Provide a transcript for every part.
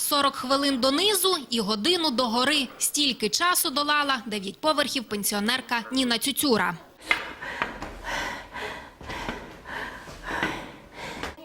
40 хвилин донизу і годину до гори. Стільки часу долала дев'ять поверхів пенсіонерка Ніна Цюцюра.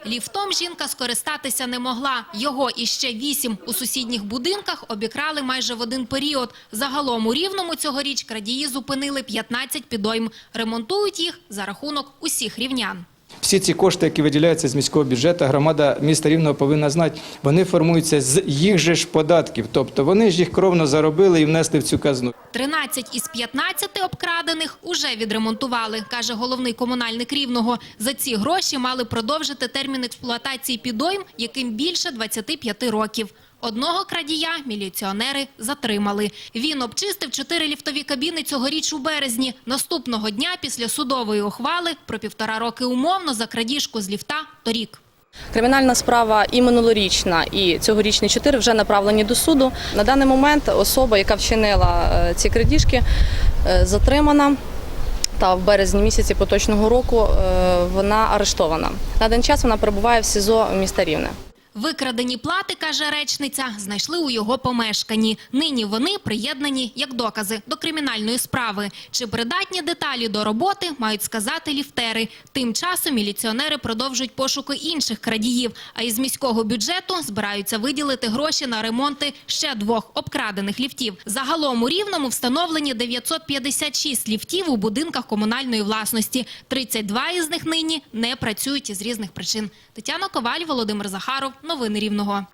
Ліфтом жінка скористатися не могла. Його і ще вісім у сусідніх будинках обікрали майже в один період. Загалом у Рівному цьогоріч крадії зупинили 15 підойм. Ремонтують їх за рахунок усіх рівнян. Всі ці кошти, які виділяються з міського бюджету, громада міста Рівного повинна знати, вони формуються з їх же ж податків. Тобто вони ж їх кровно заробили і внесли в цю казну. 13 із 15 обкрадених уже відремонтували, каже головний комунальник Рівного. За ці гроші мали продовжити термін експлуатації підойм, яким більше 25 років. Одного крадія міліціонери затримали. Він обчистив чотири ліфтові кабіни цьогоріч у березні. Наступного дня після судової ухвали про півтора роки умовно за крадіжку з ліфта торік. Кримінальна справа і минулорічна, і цьогорічні чотири вже направлені до суду. На даний момент особа, яка вчинила е, ці крадіжки, е, затримана. Та в березні місяці поточного року е, вона арештована. На даний час вона перебуває в СІЗО міста Рівне. Викрадені плати, каже речниця, знайшли у його помешканні. Нині вони приєднані як докази до кримінальної справи. Чи придатні деталі до роботи, мають сказати ліфтери. Тим часом міліціонери продовжують пошуки інших крадіїв. А із міського бюджету збираються виділити гроші на ремонти ще двох обкрадених ліфтів. Загалом у Рівному встановлені 956 ліфтів у будинках комунальної власності. 32 із них нині не працюють із різних причин. Тетяна Коваль, Володимир Захаров. Новини Рівного.